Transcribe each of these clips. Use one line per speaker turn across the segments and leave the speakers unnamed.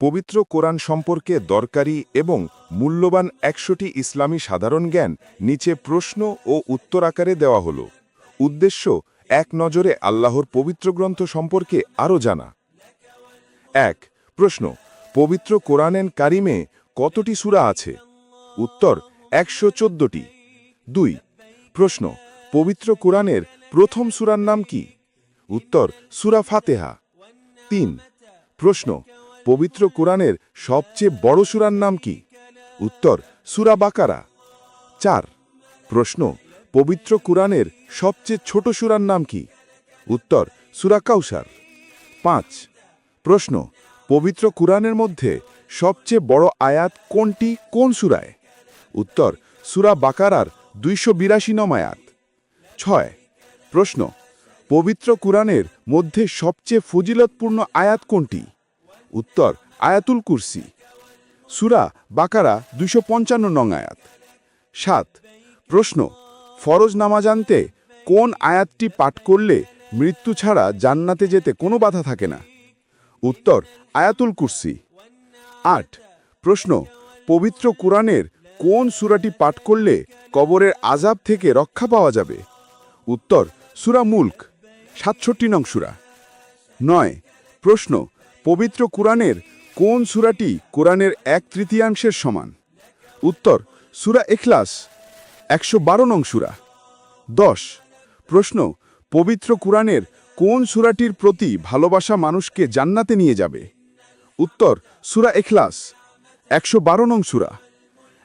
পবিত্র কোরআন সম্পর্কে দরকারি এবং মূল্যবান একশোটি ইসলামী সাধারণ জ্ঞান নিচে প্রশ্ন ও উত্তর আকারে দেওয়া হল। উদ্দেশ্য, এক নজরে আল্লাহর পবিত্র গ্রন্থ সম্পর্কে আরও জানা। এক, প্রশ্ন, পবিত্র কোরআনেন কারিমে কতটি সূরা আছে? উত্তর, একশো চোদ্দটি। দুই, প্রশ্ন, পবিত্র কোরআনের প্রথম সূরার নাম কি? উত্তর, সূরা ফাতেহা। তিন, প্রশ্ন পবিত্র কোরআনের সবচেয়ে বড় সুরার নাম কি? উত্তর, সূরা বাকারা। চার, প্রশ্ন, পবিত্র কোরআনের সবচেয়ে ছোট সুরার নাম কি? উত্তর, সূরা কাউসার। পাঁচ, প্রশ্ন, পবিত্র কোরআনের মধ্যে সবচেয়ে বড় আয়াত কোনটি কোন সুরায়? উত্তর, সূরা বাকারার দুইশো বিরাশি নম আয়াত। ছয়, প্রশ্ন, পবিত্র কোরআনের মধ্যে সবচেয়ে ফজিলতপূর্ণ আয়াত কোনটি? উত্তর আয়াতুল কুরসি। সুরা বাকারা দুইশো পঞ্চান্ন নং আয়াত। সাত, প্রশ্ন, ফরজ নামাজ আনতে কোন আয়াতটি পাঠ করলে মৃত্যু ছাড়া জান্নাতে যেতে কোনো বাধা থাকে না? উত্তর, আয়াতুল কুরসি। আট, প্রশ্ন, পবিত্র কোরআনের কোন সূরাটি পাঠ করলে কবরের আজাব থেকে রক্ষা পাওয়া যাবে? উত্তর, সূরা মুল্ক, সাতষট্টি নং সূরা। নয়, প্রশ্ন পবিত্র কোরআনের কোন সূরাটি কোরআনের এক তৃতীয়াংশের সমান? উত্তর, সুরা এখলাস একশো বারো নং সূরা। দশ, প্রশ্ন, পবিত্র কোরআনের কোন সূরাটির প্রতি ভালোবাসা মানুষকে জান্নাতে নিয়ে যাবে? উত্তর, সুরা এখলাস একশো বারো নং সূরা।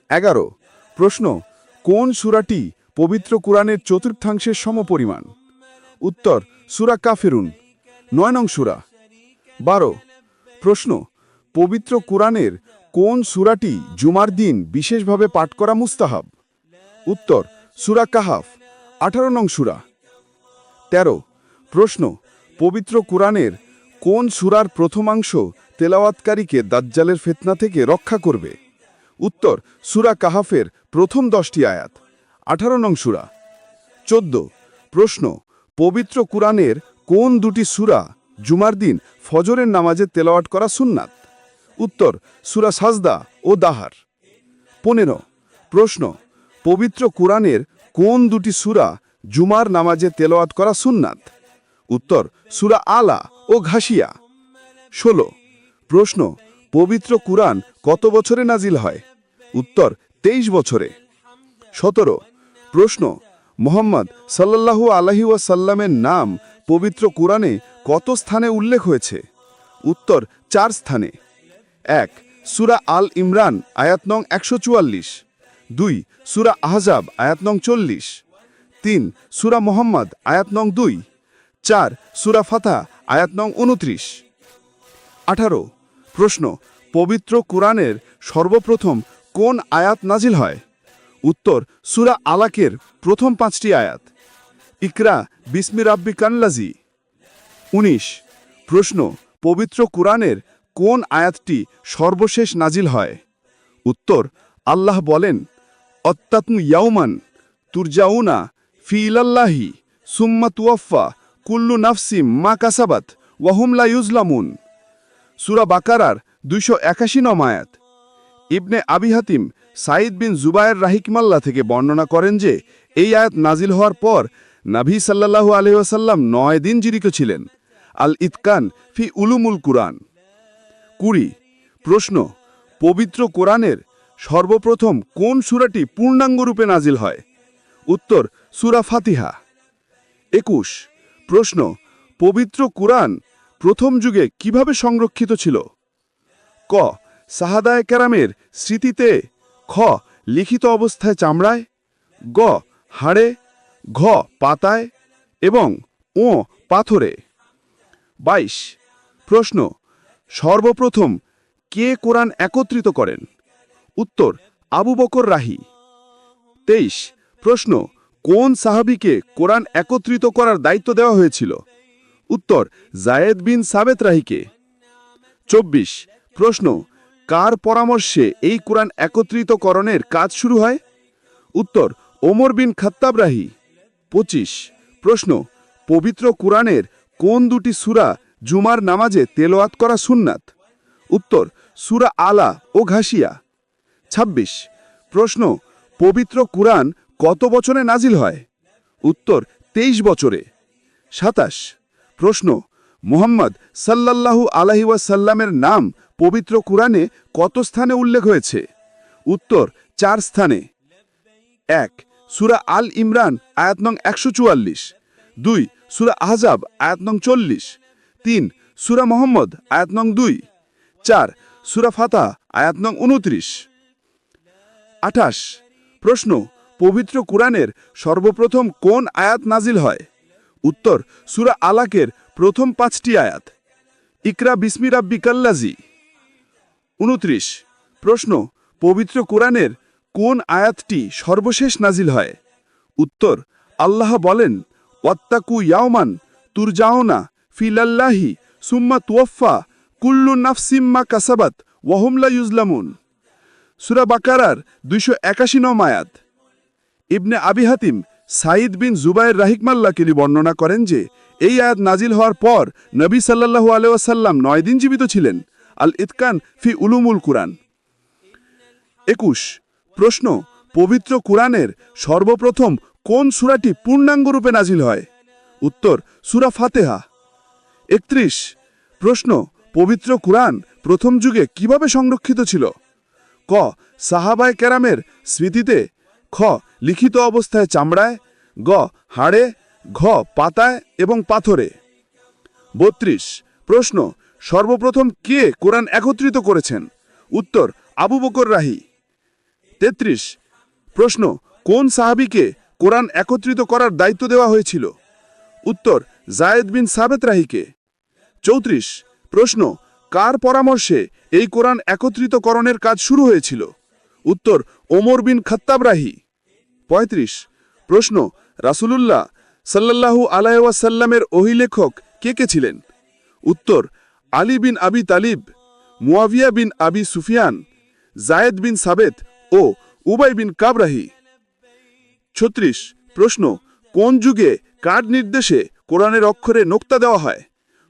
এগারো, প্রশ্ন, কোন সূরাটি পবিত্র কোরআনের চতুর্থাংশের সমপরিমাণ? উত্তর, সুরা কাফেরুন, নয় নং সূরা। বারো। প্রশ্ন, পবিত্র কোরআনের কোন সূরাটি জুমার দিন বিশেষভাবে পাঠ করা মুস্তাহাব? উত্তর, সুরা কাহাফ, আঠারো নং সুরা। তেরো। প্রশ্ন, পবিত্র কোরআনের কোন সুরার প্রথমাংশ তেলাওয়াতকারীকে দাজ্জালের ফেতনা থেকে রক্ষা করবে? উত্তর, সুরা কাহাফের প্রথম দশটি আয়াত, আঠারো নং সূরা। চোদ্দ। প্রশ্ন, পবিত্র কোরআনের কোন দুটি সূরা জুমার দিন ফজরের নামাজে তেলাওয়াট করা সুন্নাত। উত্তর, সুরা সাজদা ও দাহার। পনেরো, প্রশ্ন, পবিত্র কোরআনের কোন দুটি সুরা জুমার নামাজে তেলাওয়াত করা সুন্নাত? উত্তর, সুরা আলা ও ঘাসিয়া ষোলো, প্রশ্ন, পবিত্র কুরআন কত বছরে নাজিল হয়? উত্তর, তেইশ বছরে। সতেরো, প্রশ্ন, মোহাম্মদ সাল্লাল্লাহু আলহি ওয়াসাল্লামের নাম পবিত্র কোরআনে কত স্থানে উল্লেখ হয়েছে? উত্তর, চার স্থানে। এক, সুরা আল ইমরান, আয়াত নং একশো চুয়াল্লিশ। দুই, সুরা আহজাব, আয়াত নং চল্লিশ। তিন, সুরা মোহাম্মদ, আয়াত নং দুই। চার, সুরা ফাতা আয়াত নং উনত্রিশ আঠারো, প্রশ্ন, পবিত্র কোরআনের সর্বপ্রথম কোন আয়াত নাজিল হয়? উত্তর, সুরা আলাকের প্রথম পাঁচটি আয়াত। ইকরা বিসমি রাব্বি কানলাজি উনিশ। প্রশ্ন, পবিত্র কোরআনের কোন আয়াতটি সর্বশেষ নাজিল হয়? উত্তর, আল্লাহ বলেন অত্যাত্ম ইয়াউমান তুরজাউনা ফি ইলাল্লাহি সুম্মা তুয়াফা কুল্লু নাফসিম মা কাসাবাত ওয়াহুমলা ইউজলামুন সুরা বাকারার দুইশো একাশি নম আয়াত। ইবনে আবি হাতিম সাইদ বিন জুবায়ের রাহিকমাল্লা থেকে বর্ণনা করেন যে, এই আয়াত নাজিল হওয়ার পর নাভি সাল্লাল্লাহু আলহিহাসাল্লাম নয় দিন জীবিত ছিলেন। আল ইতকান ফি উলুমুল কুরআন। কুড়ি, প্রশ্ন, পবিত্র কোরআনের সর্বপ্রথম কোন সূরাটি পূর্ণাঙ্গরূপে নাজিল হয়? উত্তর, সুরা ফাতিহা। একুশ, প্রশ্ন, পবিত্র কুরআন প্রথম যুগে কীভাবে সংরক্ষিত ছিল? ক, সাহাদায় ক্যারামের স্মৃতিতে, খ, লিখিত অবস্থায় চামড়ায়, গ, হাড়ে ঘ পাতায় এবং ও পাথরে। বাইশ। প্রশ্ন, সর্বপ্রথম কে কোরআন একত্রিত করেন? উত্তর, আবু বকর রাহি। তেইশ। প্রশ্ন, কোন সাহাবিকে কোরআন একত্রিত করার দায়িত্ব দেওয়া হয়েছিল? উত্তর, জায়েদ বিন সাবেত রাহিকে। চব্বিশ। প্রশ্ন, কার পরামর্শে এই কোরআন একত্রিতকরণের কাজ শুরু হয়? উত্তর, ওমর বিন খাত্তাব রাহি। পঁচিশ। প্রশ্ন, পবিত্র কোরআনের কোন দুটি সুরা জুমার নামাজে তেলোয়াত করা সুন্নাত? উত্তর,
সুরা আলা ও ঘাসিয়া। ২৬ প্রশ্ন, পবিত্র কুরআন কত বছরে নাজিল হয়? উত্তর, তেইশ বছরে। সাতাশ। প্রশ্ন, মোহাম্মদ সাল্লাল্লাহু আলাহি ওয়াসাল্লামের নাম পবিত্র কুরআনে কত স্থানে উল্লেখ হয়েছে? উত্তর, চার স্থানে। এক। সুরা আল ইমরান, আয়াত নং একশো চুয়াল্লিশ। দুই, সুরা আহজাব, আয়াত নং চল্লিশ। তিন, সুরা মোহাম্মদ, আয়াত নং দুই। চার, সুরা ফাতা আয়াত নং উনত্রিশ আঠাশ, প্রশ্ন, পবিত্র কুরআনের সর্বপ্রথম কোন আয়াত নাজিল হয়? উত্তর, সুরা আলাকের প্রথম পাঁচটি আয়াত। ইকরা বিসমি রাব্বি কাল্লাজি উনত্রিশ প্রশ্ন, পবিত্র কোরআনের কোন আয়াতটি সর্বশেষ নাজিল হয়? উত্তর, আল্লাহ বলেন, ওয়াত্তাকু ইয়াওমান তুরজাওনা ফিলাল্লাহি সুম্মা তুয়ফা কুল্লু নাফসিম্মা কাসাবাত ওয়াহুমলা ইউজলামুন সুরা বাকারার দুইশো একাশি নম আয়াত। ইবনে আবি হাতিম সাঈদ বিন জুবাইর রাহিকমাল্লা কেলি বর্ণনা করেন যে, এই আয়াত নাজিল হওয়ার পর নবী সাল্লাল্লাহু আলাইসাল্লাম নয় দিন জীবিত ছিলেন আল ইতকান ফি উলুমুল কুরআন। একুশ প্রশ্ন, পবিত্র কুরআনের সর্বপ্রথম কোন সূরাটি পূর্ণাঙ্গরূপে নাজিল হয়? উত্তর, সূরা ফাতেহা। একত্রিশ, প্রশ্ন, পবিত্র কুরআন প্রথম যুগে কীভাবে সংরক্ষিত ছিল? ক, সাহাবায় ক্যারামের স্মৃতিতে। খ, লিখিত অবস্থায় চামড়ায়। গ, হাড়ে। ঘ, পাতায় এবং পাথরে। বত্রিশ, প্রশ্ন, সর্বপ্রথম কে কোরআন একত্রিত করেছেন? উত্তর, আবু বকর রাহি। তেত্রিশ। প্রশ্ন, কোন সাহাবিকে কোরআন একত্রিত করার দায়িত্ব দেওয়া হয়েছিল? উত্তর, জায়েদ বিন সাবেত রাহিকে। চৌত্রিশ। প্রশ্ন, কার পরামর্শে এই কোরআন একত্রিতকরণের কাজ শুরু হয়েছিল? উত্তর, ওমর বিন খত্তাব রাহি। পঁয়ত্রিশ। প্রশ্ন, রাসুলুল্লাহ সাল্লাল্লাহু আলাইসাল্লামের অহিলেখক কে কে ছিলেন? উত্তর, আলী বিন আবি তালিব, মুয়াবিয়া বিন আবি সুফিয়ান, জায়েদ বিন সাবেত ও উবাই বিন কাবরাহি। ছত্রিশ, প্রশ্ন, কোন যুগে কার নির্দেশে কোরআনের অক্ষরে নোক্তা দেওয়া হয়?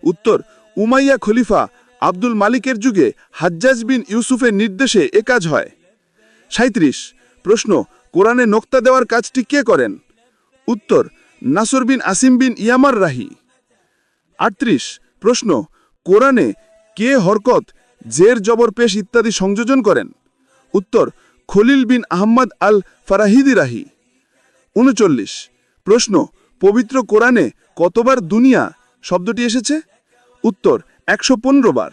উত্তর, উমাইয়া খলিফা আব্দুল মালিকের যুগে হাজ্জাজ বিন ইউসুফের নির্দেশে এ কাজ হয়। সাঁত্রিশ প্রশ্ন, কোরআনে নোক্তা দেওয়ার কাজটি কে করেন? উত্তর, নাসর বিন আসিম বিন ইয়ামার রাহি। আটত্রিশ, প্রশ্ন, কোরআনে কে হরকত, জের, জবর, পেশ ইত্যাদি সংযোজন করেন? উত্তর খলিল বিন আহম্মদ আল ফারাহিদি রাহি উনচল্লিশ। প্রশ্ন, পবিত্র কোরআনে কতবার দুনিয়া শব্দটি এসেছে? উত্তর, একশো পনেরো বার।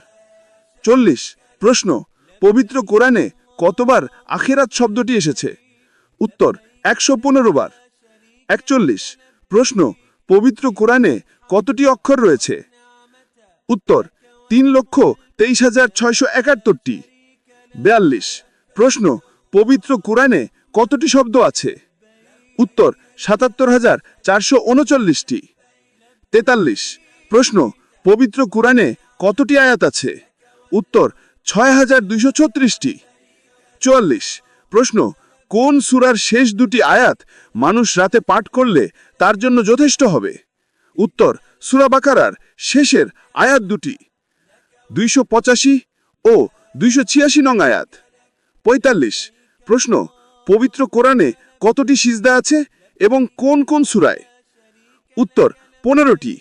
চল্লিশ। প্রশ্ন, পবিত্র কোরআনে কতবার আখেরাত শব্দটি এসেছে? উত্তর, একশো পনেরো বার। একচল্লিশ। প্রশ্ন, পবিত্র কোরআনে কতটি অক্ষর রয়েছে? উত্তর, তিন লক্ষ তেইশ হাজার ছয়শো একাত্তরটি। বিয়াল্লিশ। প্রশ্ন পবিত্র কোরআনে কতটি শব্দ আছে? উত্তর, সাতাত্তর হাজার চারশো উনচল্লিশটি। তেতাল্লিশ, প্রশ্ন, পবিত্র কোরআনে কতটি আয়াত আছে? উত্তর, ছয় হাজার দুইশো ছত্রিশটি। চুয়াল্লিশ, প্রশ্ন, কোন সুরার শেষ দুটি আয়াত মানুষ রাতে পাঠ করলে তার জন্য যথেষ্ট হবে? উত্তর, সুরা বাকারার শেষের আয়াত দুটি। দুইশো পঁচাশি ও দুইশো ছিয়াশি নং আয়াত। পঁয়তাল্লিশ প্রশ্ন পবিত্র কোরআনে কতটি সিজদা আছে এবং কোন কোন সুরায় উত্তর পনেরোটি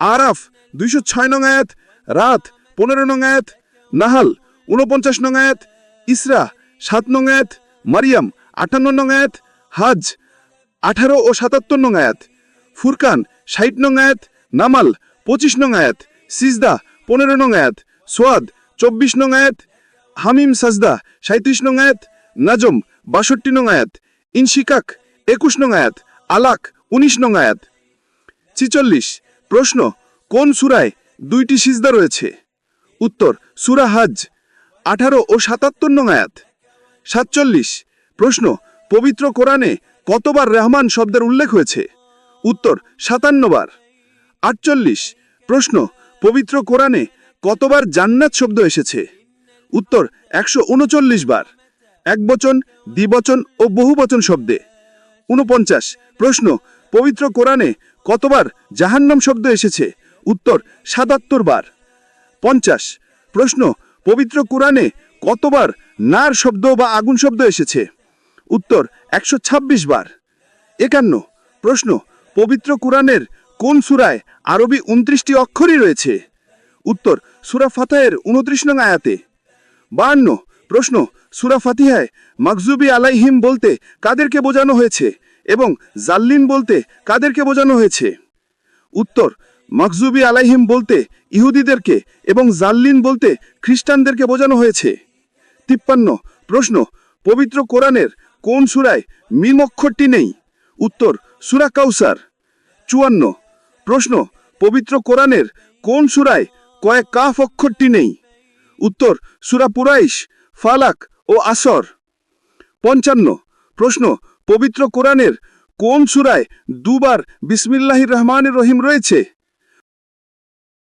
আরাফ দুইশো ছয় নং আয়াত রাত পনেরো নং আয়াত নাহাল উনপঞ্চাশ নং আয়াত ইসরা সাত নং আয়াত মারিয়াম আটান্ন নং আয়াত হাজ আঠারো ও সাতাত্তর নং আয়াত ফুরকান ষাট নং আয়াত নামাল পঁচিশ নং আয়াত সিজদা পনেরো নং আয়াত সোয়াদ চব্বিশ নং আয়াত হামিম সাজদা সাঁত্রিশ নং আয়াত নাজম, বাষট্টি নং আয়াত, ইনশিকাক, একুশ নং আয়াত, আলাক, উনিশ নং আয়াত। ছিচল্লিশ, প্রশ্ন, কোন সুরায় দুইটি সিজদা রয়েছে? উত্তর, সুরা হাজ, আঠারো ও সাতাত্তর নং আয়াত। সাতচল্লিশ, প্রশ্ন, পবিত্র কোরআনে কতবার রহমান শব্দের উল্লেখ হয়েছে? উত্তর সাতান্নবার আটচল্লিশ, প্রশ্ন, পবিত্র কোরআনে কতবার জান্নাত শব্দ এসেছে? উত্তর, একশো উনচল্লিশ বার। এক বচন দ্বিবচন ও বহুবচন শব্দে। উনপঞ্চাশ প্রশ্ন, পবিত্র কোরআনে কতবার জাহান্নাম শব্দ এসেছে? উত্তর, সাতাত্তর বার। পঞ্চাশ, প্রশ্ন, পবিত্র কোরআনে কতবার নার শব্দ বা আগুন শব্দ এসেছে? উত্তর, একশো ছাব্বিশ বার। একান্ন, প্রশ্ন, পবিত্র কোরআনের কোন সুরায় আরবি উনত্রিশটি অক্ষরই রয়েছে? উত্তর, সুরা ফাতাহের উনত্রিশ নং আয়াতে। বাহান্ন, প্রশ্ন সুরা ফাতিহায় মাকজুবি আলাইহিম বলতে কাদেরকে বোঝানো হয়েছে এবং জাল্লিন বলতে কাদেরকে বোঝানো হয়েছে। উত্তর মাকজুবি আলাইহিম বলতে ইহুদিদেরকে এবং জাল্লিন বলতে খ্রিস্টানদেরকে বোঝানো হয়েছে। তিপ্পান্ন, প্রশ্ন, পবিত্র কোরআনের কোন সুরায় মিম অক্ষরটি নেই? উত্তর, সুরা কাউসার। চুয়ান্ন, প্রশ্ন, পবিত্র কোরআনের কোন সুরায় কয়েক কাফ অক্ষরটি নেই? উত্তর, সুরা পুরাইশ ফালাক ও আসর। পঞ্চান্ন। প্রশ্ন পবিত্র কোরআনের কোন সুরায় দুবার বিসমিল্লাহির রহমানের রহিম রয়েছে?